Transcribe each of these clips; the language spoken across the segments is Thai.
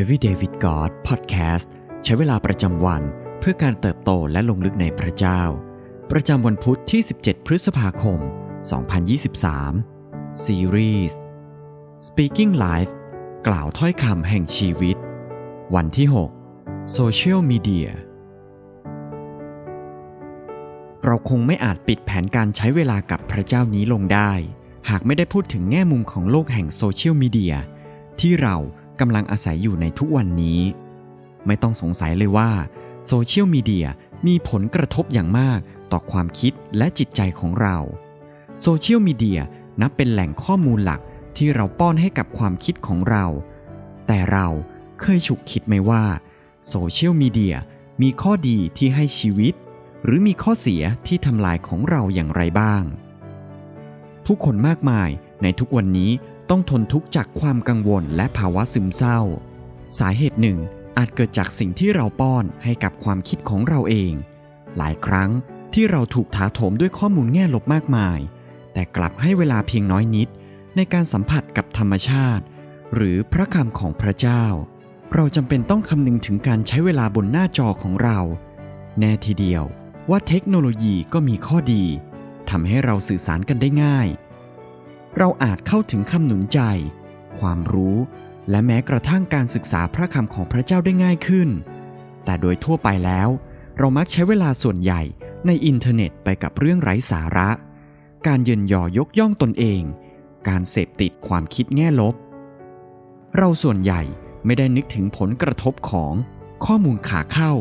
Everyday with God Podcast ใช้เวลาประจำวันเพื่อการเติบโตและลงลึกในพระเจ้า ประจำวันพุทธที่ 17 พฤษภาคม 2023 ซีรีส์ Speaking Life กล่าวถ้อยคำแห่งชีวิต วันที่ 6 Social Media เราคงไม่อาจปิดแผนการใช้เวลากับพระเจ้านี้ลงได้ หากไม่ได้พูดถึงแง่มุมของโลกแห่งโซเชียลมีเดียที่เรา กำลังอาศัยอยู่ในทุกวันนี้ ไม่ต้องสงสัยเลยว่าโซเชียลมีเดียมีผลกระทบอย่างมากต่อความคิดและจิตใจของเราโซเชียลมีเดียนับเป็นแหล่งข้อมูลหลักที่เราป้อนให้กับความคิดของเรา แต่เราเคยฉุกคิดไหมว่าโซเชียลมีเดียมีข้อดีที่ให้ชีวิต หรือมีข้อเสียที่ทำลายของเราอย่างไรบ้าง ผู้คนมากมายในทุกวันนี้ ต้องทนทุกข์จากความกังวลและภาวะซึมเศร้า สาเหตุหนึ่งอาจเกิดจากสิ่งที่เราป้อนให้กับความคิดของเราเอง หลายครั้งที่เราถูกถาโถมด้วยข้อมูลแง่ลบมากมาย แต่กลับให้เวลาเพียงน้อยนิด ในการสัมผัสกับธรรมชาติ หรือพระคำของพระเจ้า เราจำเป็นต้องคำนึงถึงการใช้เวลาบนหน้าจอของเรา แน่ทีเดียวว่าเทคโนโลยีก็มีข้อดีทำให้เราสื่อสารกันได้ง่าย เราอาจเข้าถึงคำหนุนใจ ความรู้ และแม้กระทั่งการศึกษาพระคำของพระเจ้าได้ง่ายขึ้น แต่โดยทั่วไปแล้ว เรามักใช้เวลาส่วนใหญ่ในอินเทอร์เน็ตไปกับเรื่องไร้สาระ การเยินยอยกย่องตนเอง การเสพติดความคิดแง่ลบ เราส่วนใหญ่ไม่ได้นึกถึงผลกระทบของข้อมูลขาเข้า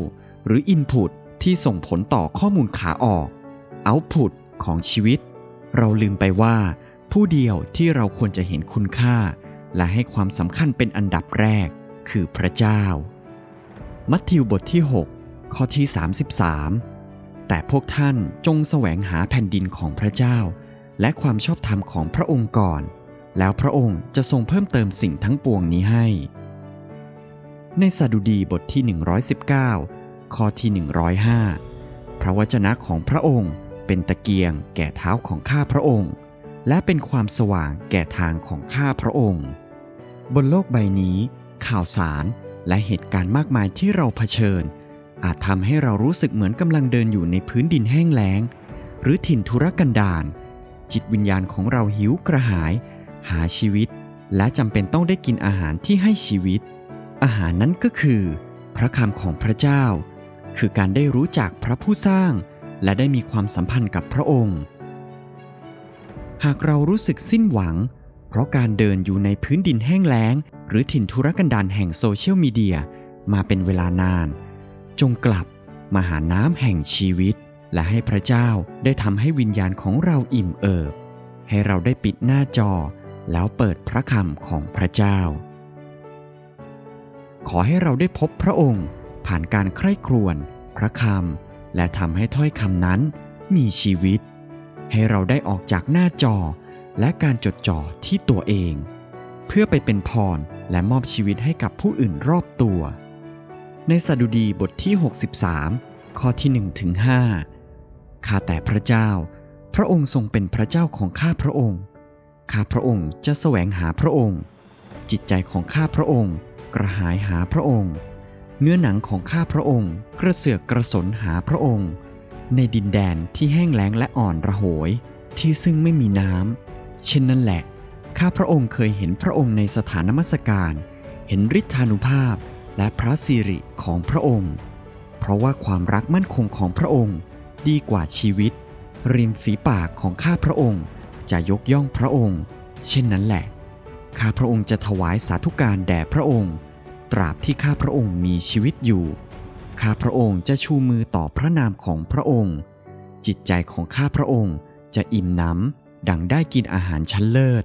หรือ Input ที่ส่งผลต่อข้อมูลขาออก Output ของชีวิต เราลืมไปว่า ผู้เดียวที่เราควรจะเห็นคุณค่า และให้ความสำคัญเป็นอันดับแรก คือพระเจ้า มัทธิวบทที่ 6 ข้อที่ 33 แต่พวกท่านจงแสวงหาแผ่นดินของพระเจ้า และความชอบธรรมของพระองค์ก่อน แล้วพระองค์จะทรงเพิ่มเติมสิ่งทั้งปวงนี้ให้ ในสดุดีบทที่ 119 ข้อที่ 105 พระวจนะของพระองค์เป็นตะเกียงแก่เท้าของข้าพระองค์ และเป็นความสว่างแก่ทางของข้าพระองค์ บนโลกใบนี้ ข่าวสารและเหตุการณ์มากมายที่เราเผชิญ อาจทำให้เรารู้สึกเหมือนกำลังเดินอยู่ในพื้นดินแห้งแล้ง หรือถิ่นทุรกันดารจิตวิญญาณของเราหิวกระหาย หาชีวิต และจำเป็นต้องได้กินอาหารที่ให้ชีวิต อาหารนั้นก็คือ พระคำของพระเจ้า คือการได้รู้จักพระผู้สร้าง และได้มีความสัมพันธ์กับพระองค์ หากเรารู้สึกสิ้นหวัง เพราะการเดินอยู่ในพื้นดินแห้งแล้ง หรือถิ่นทุรกันดารแห่งโซเชียลมีเดียมาเป็นเวลานาน จงกลับมาหาน้ำแห่งชีวิต และให้พระเจ้าได้ทำให้วิญญาณของเราอิ่มเอิบ ให้เราได้ปิดหน้าจอ แล้วเปิดพระคำของพระเจ้า ขอให้เราได้พบพระองค์ ผ่านการใคร่ครวญพระคำและทำให้ถ้อยคำนั้นมีชีวิต ให้เราได้ออกจากหน้าจอ และการจดจ่อที่ตัวเอง เพื่อไปเป็นพรและมอบชีวิตให้กับผู้อื่นรอบตัว ในสดุดีบทที่ 63 ข้อที่1ถึง5ข้าแต่พระเจ้า พระองค์ทรงเป็นพระเจ้าของข้าพระองค์ข้าพระองค์จะแสวงหาพระองค์ จิตใจของข้าพระองค์ กระหายหาพระองค์ เนื้อหนังของข้าพระองค์ กระเสือกกระสนหาพระองค์ ในดินแดนที่แห้งแล้งและอ่อนระโหย ที่ซึ่งไม่มีน้ำ เช่นนั้นแหละ ข้าพระองค์เคยเห็นพระองค์ในสถานนมัสการ เห็นฤทธานุภาพและพระสิริของพระองค์ เพราะว่าความรักมั่นคงของพระองค์ดีกว่าชีวิต ริมฝีปากของข้าพระองค์จะยกย่องพระองค์ เช่นนั้นแหละ ข้าพระองค์จะถวายสาธุการแด่พระองค์ ตราบที่ข้าพระองค์มีชีวิตอยู่ ข้าพระองค์จะชูมือต่อพระนามของพระองค์ จิตใจของข้าพระองค์จะอิ่มหนำดังได้กินอาหารชั้นเลิศ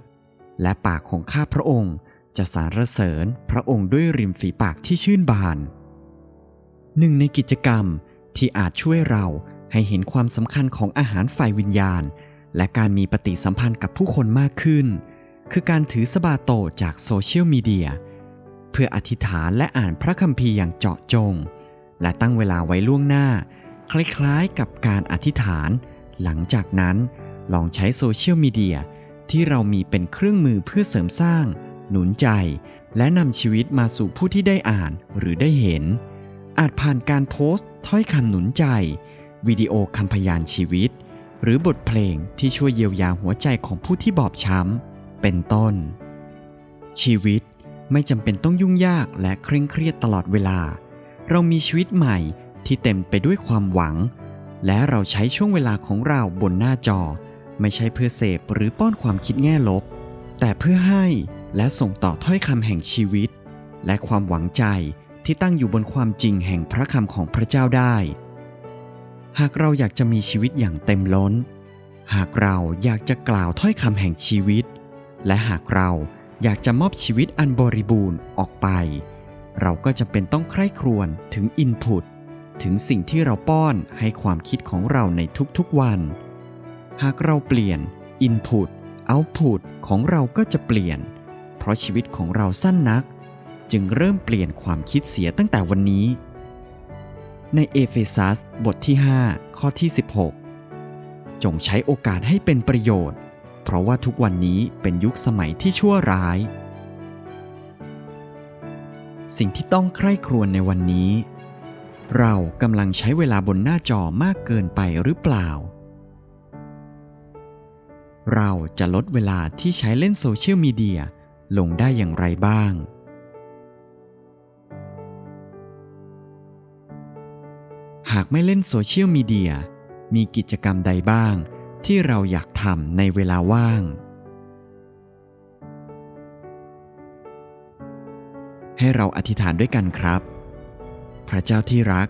และปากของข้าพระองค์จะสรรเสริญพระองค์ด้วยริมฝีปากที่ชื่นบาน หนึ่งในกิจกรรมที่อาจช่วยเราให้เห็นความสำคัญของอาหารฝ่ายวิญญาณ และการมีปฏิสัมพันธ์กับผู้คนมากขึ้น คือการถือสบาโตจากโซเชียลมีเดียเพื่ออธิษฐานและอ่านพระคัมภีร์อย่างเจาะจง และตั้งเวลาไว้ล่วงหน้า คล้ายๆกับการอธิษฐาน หลังจากนั้นลองใช้โซเชียลมีเดียที่เรามีเป็นเครื่องมือเพื่อเสริมสร้าง หนุนใจ และนำชีวิตมาสู่ผู้ที่ได้อ่านหรือได้เห็น อาจผ่านการโพสต์ ถ้อยคำหนุนใจ วิดีโอคำพยานชีวิต หรือบทเพลงที่ช่วยเยียวยาหัวใจของผู้ที่บอบช้ำ เป็นต้น ชีวิตไม่จำเป็นต้องยุ่งยากและเคร่งเครียดตลอดเวลา เรามีชีวิตใหม่ที่เต็มไปด้วยความหวัง และเราใช้ช่วงเวลาของเราบนหน้าจอ ไม่ใช่เพื่อเสพหรือป้อนความคิดแง่ลบ แต่เพื่อให้และส่งต่อถ้อยคำแห่งชีวิต และความหวังใจที่ตั้งอยู่บนความจริงแห่งพระคำของพระเจ้าได้ หากเราอยากจะมีชีวิตอย่างเต็มล้น หากเราอยากจะกล่าวถ้อยคำแห่งชีวิต และหากเราอยากจะมอบชีวิตอันบริบูรณ์ออกไป เราก็จะเป็นต้องใคร่ครวญถึงอินพุตถึงสิ่งที่เราป้อนให้ความคิดของเราในทุกๆวัน หากเราเปลี่ยน Input Output ของเราก็จะเปลี่ยน เพราะชีวิตของเราสั้นนัก จึงเริ่มเปลี่ยนความคิดเสียตั้งแต่วันนี้ ในเอเฟซัสบทที่ 5 ข้อที่ 16 จงใช้โอกาสให้เป็นประโยชน์ เพราะว่าทุกวันนี้เป็นยุคสมัยที่ชั่วร้าย สิ่งที่ต้องใคร่ครวญในวันนี้ เรากำลังใช้เวลาบนหน้าจอมากเกินไปหรือเปล่า เราจะลดเวลาที่ใช้เล่นโซเชียลมีเดียลงได้อย่างไรบ้าง หากไม่เล่นโซเชียลมีเดียมีกิจกรรมใดบ้างที่เราอยากทำในเวลาว่าง ให้เราอธิษฐานด้วยกันครับ พระเจ้าที่รัก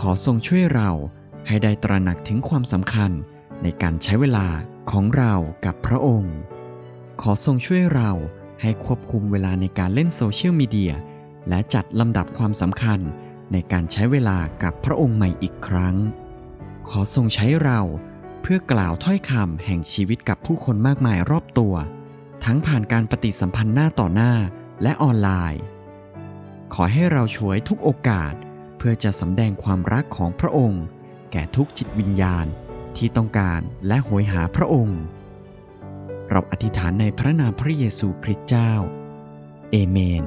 ขอทรงช่วยเราให้ได้ตระหนักถึงความสำคัญในการใช้เวลาของเรากับพระองค์ ขอทรงช่วยเราให้ควบคุมเวลาในการเล่นโซเชียลมีเดียและจัดลำดับความสำคัญในการใช้เวลากับพระองค์ใหม่อีกครั้ง ขอทรงใช้เราเพื่อกล่าวถ้อยคำแห่งชีวิตกับผู้คนมากมายรอบตัว ทั้งผ่านการปฏิสัมพันธ์หน้าต่อหน้า และออนไลน์ ขอให้เราช่วยทุกโอกาสเพื่อจะสำแดงความรักของพระองค์ แก่ทุกจิตวิญญาณที่ต้องการและหวยหาพระองค์ เราอธิษฐานในพระนามพระเยซูคริสต์เจ้า เอเมน